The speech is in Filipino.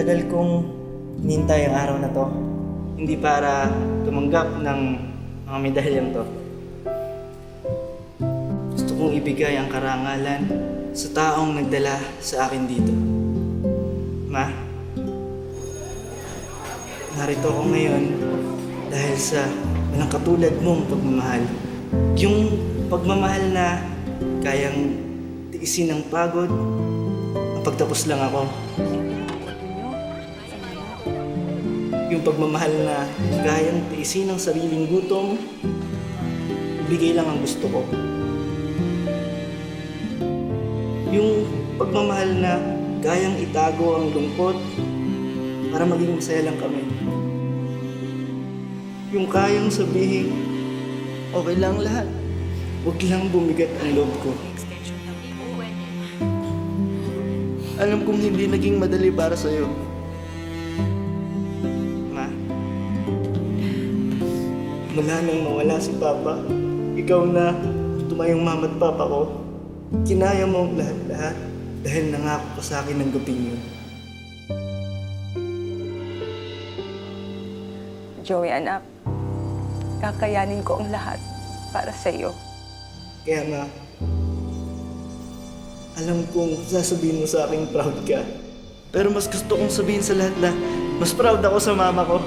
Matagal kong hinintay ang araw na to. Hindi para tumanggap ng mga medalyang to. Gusto kong ibigay ang karangalan sa taong nagdala sa akin dito. Ma, narito ako ngayon dahil sa walang katulad mong pagmamahal. Yung pagmamahal na kayang tiisin ng pagod, pagtapos lang ako. Yung pagmamahal na kayang tiisin ng sariling gutom, bigay lang ang gusto ko. Yung pagmamahal na kayang itago ang lungkot para maging masaya lang kami. Yung kayang sabihin, okay lang lahat. Huwag lang bumigat ang loob ko. Alam kong hindi naging madali para sa'yo. Mula nang mawala si Papa, ikaw na tumayong mama at Papa ko, kinaya mo ang lahat-lahat dahil nangako ka sa akin ng gabing yun. Joey, anak, kakayanin ko ang lahat para sa iyo. Kaya nga, alam kong sasabihin mo sa akin proud ka. Pero mas gusto kong sabihin sa lahat na mas proud ako sa mama ko.